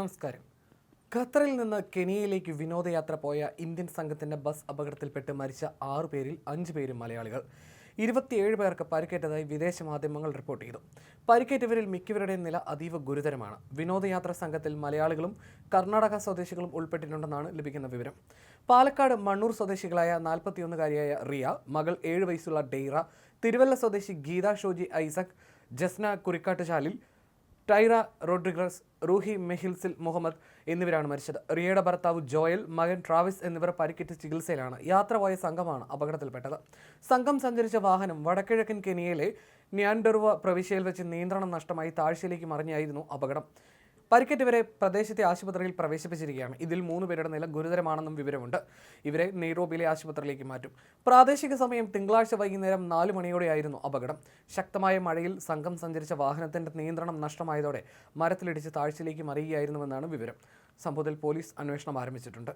നമസ്കാരം. ഖത്തറിൽ നിന്ന് കെനിയയിലേക്ക് വിനോദയാത്ര പോയ ഇന്ത്യൻ സംഘത്തിന്റെ ബസ് അപകടത്തിൽപ്പെട്ട് മരിച്ച ആറു പേരിൽ അഞ്ച് പേരും മലയാളികൾ. ഇരുപത്തിയേഴ് പേർക്ക് പരിക്കേറ്റതായി വിദേശ മാധ്യമങ്ങൾ റിപ്പോർട്ട് ചെയ്തു. പരിക്കേറ്റവരിൽ മിക്കവരുടെയും നില അതീവ ഗുരുതരമാണ്. വിനോദയാത്ര സംഘത്തിൽ മലയാളികളും കർണാടക സ്വദേശികളും ഉൾപ്പെട്ടിട്ടുണ്ടെന്നാണ് ലഭിക്കുന്ന വിവരം. പാലക്കാട് മണ്ണൂർ സ്വദേശികളായ നാൽപ്പത്തിയൊന്നുകാരിയായ റിയ മകൾ ഏഴ് വയസ്സുള്ള ഡെയ്റ തിരുവല്ല സ്വദേശി ഗീത ഷോജി ഐസക് ജസ്ന കുരിക്കാട്ടുചാലിൽ ടൈറ റോഡ്രിഗസ് റൂഹി മെഹിൽസിൽ മുഹമ്മദ് എന്നിവരാണ് മരിച്ചത്. റിയയുടെ ഭർത്താവ് ജോയൽ മകൻ ട്രാവിസ് എന്നിവർ പരിക്കേറ്റ് ചികിത്സയിലാണ്. യാത്ര പോയ സംഘമാണ് അപകടത്തിൽപ്പെട്ടത്. സംഘം സഞ്ചരിച്ച വാഹനം വടക്കിഴക്കൻ കെനിയയിലെ ന്യാൻഡെറുവ പ്രവിശ്യയിൽ വെച്ച് നിയന്ത്രണം നഷ്ടമായി താഴ്ചയിലേക്ക് മറിഞ്ഞായിരുന്നു അപകടം. പരിക്കേറ്റവരെ പ്രദേശത്തെ ആശുപത്രിയിൽ പ്രവേശിപ്പിച്ചിരിക്കുകയാണ്. ഇതിൽ മൂന്ന് പേരുടെ നില ഗുരുതരമാണെന്നും വിവരമുണ്ട്. ഇവരെ നെയ്റോബിയിലെ ആശുപത്രിയിലേക്ക് മാറ്റും. പ്രാദേശിക സമയം തിങ്കളാഴ്ച വൈകുന്നേരം നാല് മണിയോടെയായിരുന്നു അപകടം. ശക്തമായ മഴയിൽ സംഘം സഞ്ചരിച്ച വാഹനത്തിന്റെ നിയന്ത്രണം നഷ്ടമായതോടെ മരത്തിലിടിച്ച് താഴ്ചയിലേക്ക് മറിയുകയായിരുന്നുവെന്നാണ് വിവരം. സംഭവത്തിൽ പോലീസ് അന്വേഷണം ആരംഭിച്ചിട്ടുണ്ട്.